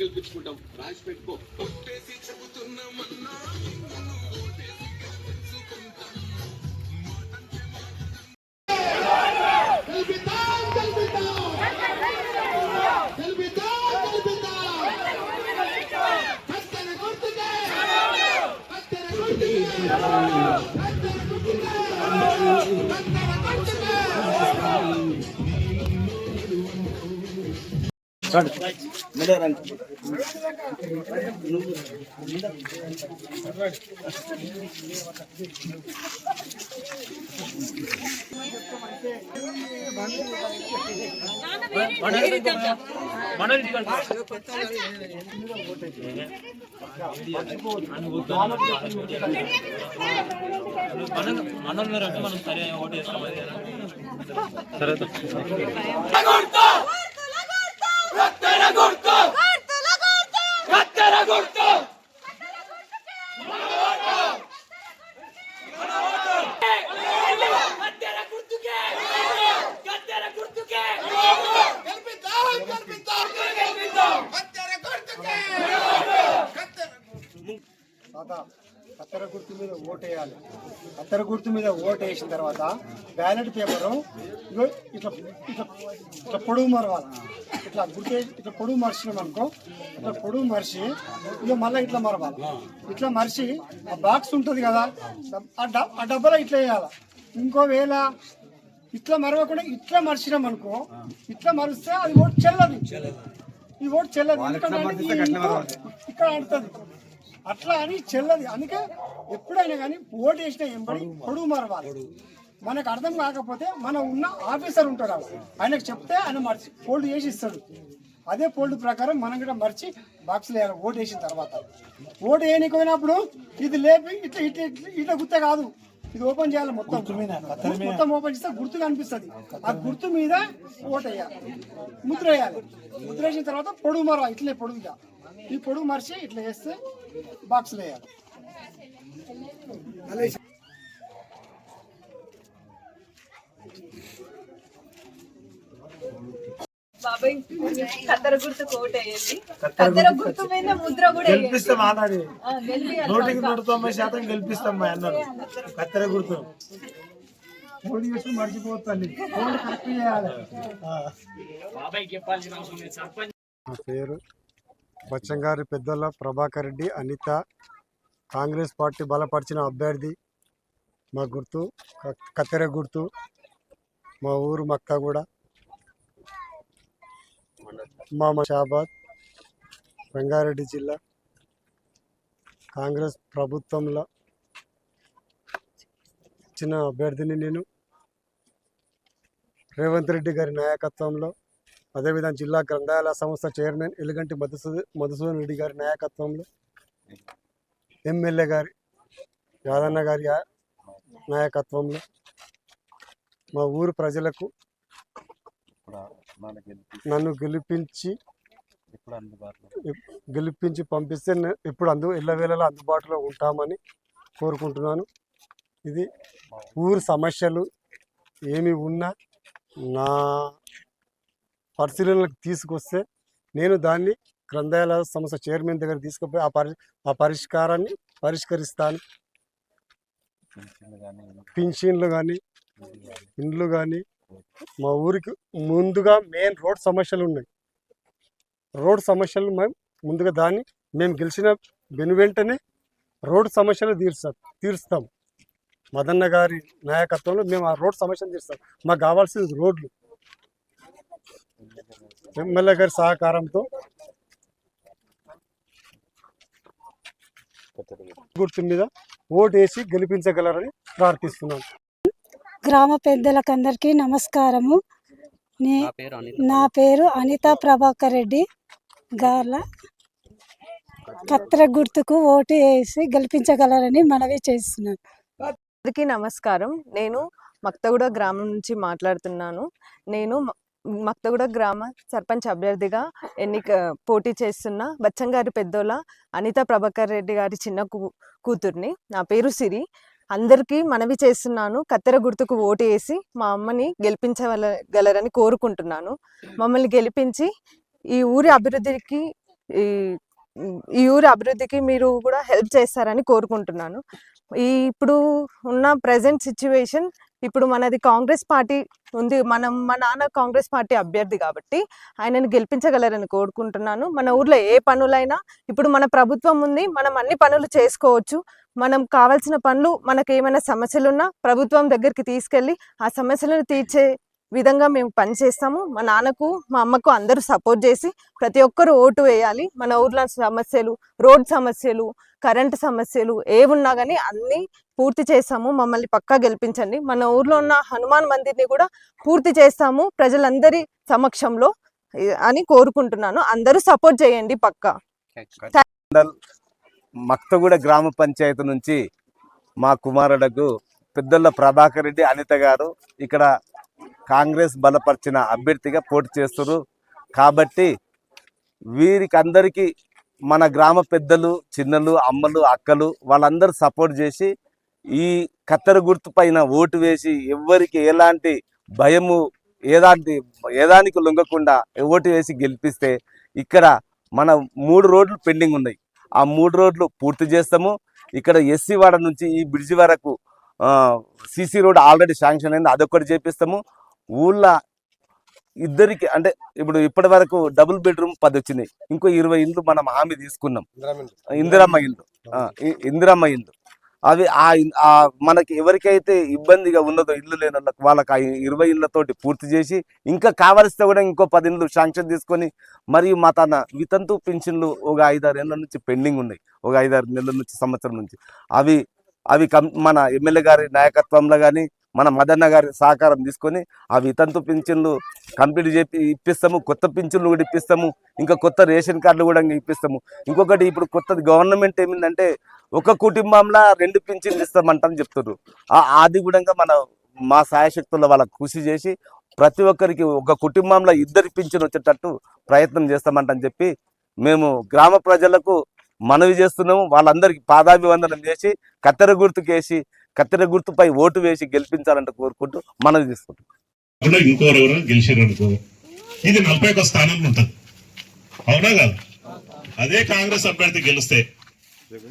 గెలిపించుకుంటాం. రాసి పెట్టుకో. గెలుపిద్దాం గెలుపిద్దాం గెలుపిద్దాం గెలుపిద్దాం సరే. గుర్తుకే కత్తెర గుర్తుకే కత్తెర గుర్తుకే కత్తెర గుర్తుకే మనం మనోళ్ళు అంటే మనం సరే ఓటు వేస్తాం అది గెలుపిద్దాం గెలుపిద్దాం కత్తెర గుర్తుకే కత్తెర తాత కత్తెర గుర్తు మీద ఓటు వేయాలి కత్తెర గుర్తు మీద ఓటు వేసిన తర్వాత బ్యాలెట్ పేపరు ఇట్లా ఇట్లా ఇట్లా పొడుగు మరవాలి. ఇట్లా గుర్తు ఇట్లా పొడుగు మర్చినాం అనుకో ఇట్లా పొడుగు మరిచి ఇక మళ్ళీ ఇట్లా మరవాలి. ఇట్లా మరిచి ఆ బాక్స్ ఉంటుంది కదా ఆ డబ్బాలో ఇట్లా వేయాలి. ఇంకో వేళ ఇట్లా మరవకుండా ఇట్లా మర్చినాం అనుకో ఇట్లా మరిస్తే అది ఓటు చెల్లదు. ఈ ఓటు చెల్లదు. ఎందుకంటే ఇక్కడ ఆడుతుంది అట్లా అని చెల్లది. అందుకే ఎప్పుడైనా కానీ ఓటు వేసిన ఎంబడి పొడుగు మరవాలి మనకు అర్థం కాకపోతే మన ఉన్న ఆఫీసర్ ఉంటాడు. ఆయనకు చెప్తే ఆయన మర్చి ఫోల్డ్ చేసి ఇస్తాడు. అదే ఫోల్డ్ ప్రకారం మనం కూడా మర్చి బాక్స్లో వేయాలి ఓటు వేసిన తర్వాత. ఓటు వేయనికి పోయినప్పుడు ఇది లేపి ఇట్లా ఇట్లా ఇట్లా ఇట్లా గుత్త కాదు. ఇది ఓపెన్ చేయాలి మొత్తం. మొత్తం ఓపెన్ చేస్తే గుర్తు కనిపిస్తుంది. ఆ గుర్తు మీద ఓటు వేయాలి. ముద్ర వేయాలి. ముద్ర వేసిన తర్వాత పొడుగు మర ఇట్లే పొడుగుగా. ఈ పొడుగు మరిచి ఇట్లా వేస్తే బాక్స్లో వేయాలి. బాబాయ్ కత్తెర గుర్తు కోట వేయండి. కత్తెర గుర్తు మీద ముద్ర కూడా వేయండి. గెలిపిస్తాం ఆనాడు ఆ, గెలిపియాలి. నూటికి నూట తొంభై శాతం గెలిపిస్తాం మా అన్నారు కత్తెర గుర్తు. ఫోల్డ్ చేసి మర్చిపోతుంది ఫోల్డ్ కరెక్ట్ చేయాలి. నా పేరు బచ్చంగారి పెద్దల ప్రభాకర్ రెడ్డి అనిత కాంగ్రెస్ పార్టీ బలపరిచిన అభ్యర్థి మా గుర్తు కత్తెర గుర్తు మా ఊరు మక్కాగూడ మా షాబాద్ రంగారెడ్డి జిల్లా. కాంగ్రెస్ ప్రభుత్వంలో ఇచ్చిన అభ్యర్థిని నేను. రేవంత్ రెడ్డి గారి నాయకత్వంలో అదేవిధంగా జిల్లా గ్రంథాలయ సంస్థ చైర్మన్ ఎలుగంటి మధుసూ మధుసూదన్ రెడ్డి గారి నాయకత్వంలో ఎమ్మెల్యే గారి యాదన్న గారి నాయకత్వంలో మా ఊరు ప్రజలకు నన్ను గెలిపించి గెలిపించి పంపిస్తే ఇప్పుడు అందు ఎల్లవేళలా అందుబాటులో ఉంటామని కోరుకుంటున్నాను. ఇది ఊరు సమస్యలు ఏమి ఉన్నా నా పరిశీలనలకు తీసుకొస్తే నేను దాన్ని గ్రంథాలయ సంస్థ చైర్మన్ దగ్గర తీసుకుపోయి ఆ పరి ఆ పరిష్కారాన్ని పరిష్కరిస్తాను. పింఛన్లు కానీ ఇండ్లు కానీ మా ఊరికి ముందుగా మెయిన్ రోడ్ సమస్యలు ఉన్నాయి. రోడ్ సమస్యలు మేము ముందుగా దాన్ని మేము గెలిచిన వెను వెంటనే రోడ్ సమస్యలు తీరుస్తాం తీరుస్తాం. మదన్న గారి నాయకత్వంలో మేము ఆ రోడ్ సమస్యలు తీరుస్తాం. మాకు కావాల్సింది రోడ్లు. ఎమ్మెల్యే గారి సహకారంతో గుర్తు మీద ఓటు వేసి గెలిపించగలరని ప్రార్థిస్తున్నాం. గ్రామ పెద్దలకందరికీ నమస్కారము. నే నా పేరు అనితా. ప్రభాకర్ రెడ్డి గార్ల. కత్తెర గుర్తుకు ఓటు వేసి గెలిపించగలరని మనవి చేస్తున్నాను అందరికీ నమస్కారం. నేను మక్తగూడ గ్రామం నుంచి మాట్లాడుతున్నాను. నేను మక్తగూడ గ్రామ సర్పంచ్ అభ్యర్థిగా ఎన్నిక పోటీ చేస్తున్న బచ్చంగారి పెద్దోల అనిత ప్రభాకర్ రెడ్డి గారి చిన్న కూ కూతుర్ని. నా పేరు సిరి. అందరికీ మనవి చేస్తున్నాను. కత్తెర గుర్తుకు ఓటు వేసి మా అమ్మని గెలిపించగల గలరని కోరుకుంటున్నాను. మమ్మల్ని గెలిపించి ఈ ఊరి అభివృద్ధికి ఈ ఈ ఊరి అభివృద్ధికి మీరు కూడా హెల్ప్ చేస్తారని కోరుకుంటున్నాను. ఈ ఇప్పుడు ఉన్న ప్రజెంట్ సిచ్యువేషన్ ఇప్పుడు మనది కాంగ్రెస్ పార్టీ ఉంది. మనం మా నాన్న కాంగ్రెస్ పార్టీ అభ్యర్థి కాబట్టి ఆయనను గెలిపించగలరని కోరుకుంటున్నాను. మన ఊర్లో ఏ పనులైనా ఇప్పుడు మన ప్రభుత్వం ఉంది. మనం అన్ని పనులు చేసుకోవచ్చు. మనం కావాల్సిన పనులు మనకు ఏమైనా సమస్యలు ఉన్నా ప్రభుత్వం దగ్గరికి తీసుకెళ్ళి ఆ సమస్యలను తీర్చే విధంగా మేము పనిచేస్తాము మా నాన్నకు మా అమ్మకు అందరూ సపోర్ట్ చేసి ప్రతి ఒక్కరు ఓటు వేయాలి. మన ఊర్లో సమస్యలు రోడ్ సమస్యలు కరెంటు సమస్యలు ఏవున్నా కానీ అన్నీ పూర్తి చేస్తాము. మమ్మల్ని పక్కా గెలిపించండి. మన ఊర్లో ఉన్న హనుమాన్ మందిర్ని కూడా పూర్తి చేస్తాము ప్రజలందరి సమక్షంలో అని కోరుకుంటున్నాను. అందరూ సపోర్ట్ చేయండి పక్కా. మక్తగూడ గ్రామ పంచాయతీ నుంచి మా కుమారుడకు పెద్దల ప్రభాకర్ రెడ్డి అనిత గారు ఇక్కడ కాంగ్రెస్ బలపరిచిన అభ్యర్థిగా పోటీ చేస్తున్నారు కాబట్టి వీరికందరికీ మన గ్రామ పెద్దలు చిన్నలు అమ్మలు అక్కలు వాళ్ళందరూ సపోర్ట్ చేసి ఈ కత్తెర గుర్తు పైన ఓటు వేసి ఎవ్వరికి ఎలాంటి భయము ఏదాంటి ఏదానికి లొంగకుండా ఓటు వేసి గెలిపిస్తే ఇక్కడ మన మూడు రోడ్లు పెండింగ్ ఉన్నాయి. ఆ మూడు రోడ్లు పూర్తి చేస్తాము. ఇక్కడ ఎస్సీ వాడ నుంచి ఈ బ్రిడ్జి వరకు సిసి రోడ్ ఆల్రెడీ శాంక్షన్ అయింది. అదొకటి చేపిస్తాము. ఊళ్ళో ఇద్దరికి అంటే ఇప్పుడు ఇప్పటి వరకు డబుల్ బెడ్రూమ్ పది వచ్చినాయి ఇంకో ఇరవై ఇల్లు మనం హామీ తీసుకున్నాం. ఇందిరమ్మ ఇల్లు ఇందిరమ్మ ఇల్లు అవి ఆ మనకి ఎవరికైతే ఇబ్బందిగా ఉన్నదో ఇల్లు లేని వాళ్ళకి ఆ ఇరవై ఇళ్ళతోటి పూర్తి చేసి ఇంకా కావలిస్తే కూడా ఇంకో పది ఇళ్ళు శాంక్షన్ తీసుకొని మరియు మా తన వితంతు పింఛన్లు ఒక ఐదారు ఏళ్ళ నుంచి పెండింగ్ ఉన్నాయి. ఒక ఐదారు నెలల నుంచి సంవత్సరం నుంచి. అవి అవి మన ఎమ్మెల్యే గారి నాయకత్వంలో కానీ మన మదన్న గారి సహకారం తీసుకొని ఆ వితంతు పింఛన్లు కంప్లీట్ చేపి ఇప్పిస్తాము కొత్త పింఛన్లు కూడా ఇప్పిస్తాము ఇంకా కొత్త రేషన్ కార్డులు కూడా ఇప్పిస్తాము. ఇంకొకటి ఇప్పుడు కొత్తది గవర్నమెంట్ ఏమిందంటే ఒక కుటుంబంలో రెండు పింఛన్లు ఇస్తామంటని చెప్తున్నారు ఆ- అది కూడా మన మా సాయశక్తుల్లో వాళ్ళ కృషి చేసి ప్రతి ఒక్కరికి ఒక కుటుంబంలో ఇద్దరి పింఛన్ వచ్చేటట్టు ప్రయత్నం చేస్తామంటని చెప్పి మేము గ్రామ ప్రజలకు మనవి చేస్తున్నాము. వాళ్ళందరికీ పాదాభివందనం చేసి కత్తెర గుర్తుకేసి కత్తెర గుర్తుపై ఓటు వేసి గెలిపించాలంటే కోరుకుంటూ మనవి తీసుకుంటాం కూడా ఇంకోరు గెలిచారు అనుకో. ఇది నలభై ఒక స్థానంలో ఉంటుంది. అవునా కాదు? అదే కాంగ్రెస్ అభ్యర్థి గెలిస్తే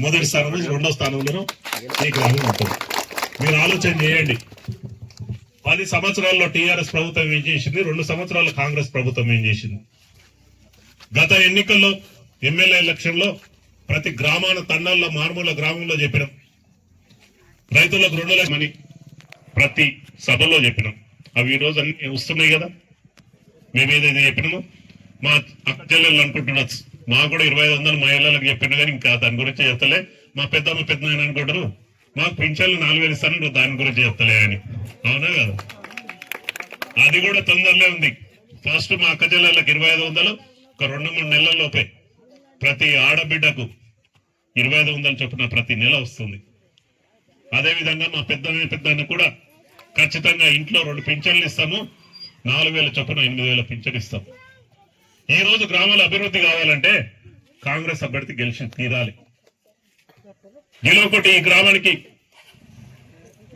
మొదటి స్థానం నుంచి రెండో స్థానంలో ఈ గ్రామం ఉంటుంది. మీరు ఆలోచన చేయండి. పది సంవత్సరాల్లో టీఆర్ఎస్ ప్రభుత్వం ఏం చేసింది? రెండు సంవత్సరాలు కాంగ్రెస్ ప్రభుత్వం ఏం చేసింది? గత ఎన్నికల్లో ఎమ్మెల్యే ఎలక్షన్లో ప్రతి గ్రామాన తండాల్లో మారుమూల గ్రామంలో చెప్పినాం. రైతులకు రెండు లక్షమని ప్రతి సభలో చెప్పినాం. అవి ఈ రోజు అన్ని వస్తున్నాయి కదా? మేము ఏదైతే చెప్పినామో మా అక్క చెల్లెళ్ళు అంటుండొచ్చు మా కూడా ఇరవై ఐదు వందలు మా ఇళ్ళకి చెప్పిన కానీ ఇంకా దాని గురించి చెప్తలే మా పెద్దమ్మ పెద్ద ఆయన అనుకుంటారు మాకు పింఛన్లు నాలుగు వేలు ఇస్తాను దాని గురించి చెప్తలే అని. అవునా కదా? అది కూడా తొందరలో ఉంది. ఫస్ట్ మా అక్క చెల్లెళ్ళకి ఇరవై ఐదు వందలు ఒక రెండు మూడు నెలల లోపే ప్రతి ఆడబిడ్డకు ఇరవై ఐదు వందలు చొప్పున ప్రతి నెల వస్తుంది. అదే విధంగా మా పెద్ద పెద్ద కూడా ఖచ్చితంగా ఇంట్లో రెండు పింఛన్లు ఇస్తాము నాలుగు వేల చొప్పున ఎనిమిది వేల పింఛన్ ఇస్తాము. ఈ రోజు గ్రామాల అభివృద్ధి కావాలంటే కాంగ్రెస్ అభ్యర్థి గెలిచి తీరాలి. గెలవకొట్టి ఈ గ్రామానికి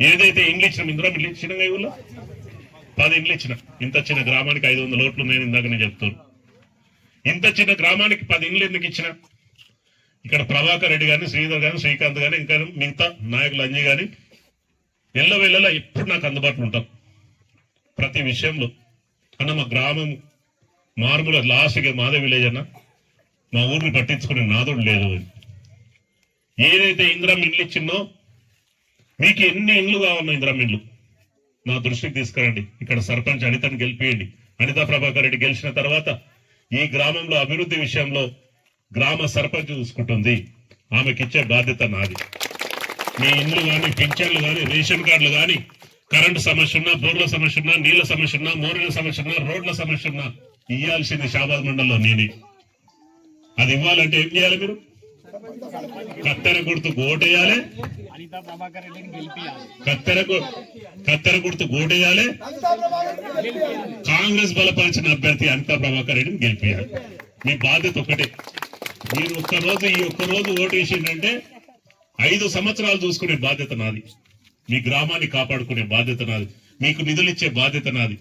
ఏదైతే ఇండ్లు ఇచ్చిన ఇందులో ఇల్లు ఇచ్చిన ఊళ్ళో? పది ఇండ్లు ఇచ్చిన. ఇంత చిన్న గ్రామానికి ఐదు వందల ఓట్లు నేను ఇందాక నేను చెప్తాను ఇంత చిన్న గ్రామానికి పది ఇండ్లు ఎందుకు ఇచ్చిన? ఇక్కడ ప్రభాకర్ రెడ్డి కానీ శ్రీధర్ గారిని శ్రీకాంత్ కానీ ఇంకా మిగతా నాయకులు అన్నీ కానీ ఎల్ల వెళ్ళలా ఎప్పుడు నాకు అందుబాటులో ఉంటాం. ప్రతి విషయంలో. అన్న మా గ్రామం మార్ముల లాస్ట్గా మాదే విలేజ్ అన్న. మా ఊరిని పట్టించుకునే నాదుడు లేదు. అని. ఏదైతే ఇంద్రం ఇండ్లు ఇచ్చిందో మీకు ఎన్ని ఇండ్లు కావాలన్నా ఇంద్రం ఇండ్లు నా దృష్టికి తీసుకురండి. ఇక్కడ సర్పంచ్ అనితను గెలిపియండి. అనితా ప్రభాకర్ రెడ్డి గెలిచిన తర్వాత ఈ గ్రామంలో అభివృద్ధి విషయంలో గ్రామ సర్పంచ్ చూసుకుంటుంది. ఆమెకి ఇచ్చే బాధ్యత నాది. మీ ఇండ్లు కానీ పింఛన్లు కానీ రేషన్ కార్డులు కానీ కరెంటు సమస్య ఉన్నా బోర్ల సమస్య ఉన్నా నీళ్ళ సమస్య ఉన్నా మోరీల సమస్య ఉన్నా రోడ్ల సమస్య ఉన్నా ఇవ్వాల్సింది షాబాద్ మండల్లో నేనే. అది ఇవ్వాలంటే ఏం చేయాలి మీరు? కత్తెర గుర్తు ఓటేయాలి? కత్తెర కత్తెర గుర్తు ఓటేయాలి? కాంగ్రెస్ బలపరిచిన అభ్యర్థి అనితా ప్రభాకర్ రెడ్డిని గెలిపియాలి. మీ బాధ్యత ఒకటే మీరు ఒక్క రోజు ఈ ఒక్క రోజు ఓటు వేసిందంటే ఐదు సంవత్సరాలు చూసుకునే బాధ్యత నాది. మీ గ్రామాన్ని కాపాడుకునే బాధ్యత నాది. మీకు నిధులు ఇచ్చే బాధ్యత నాది.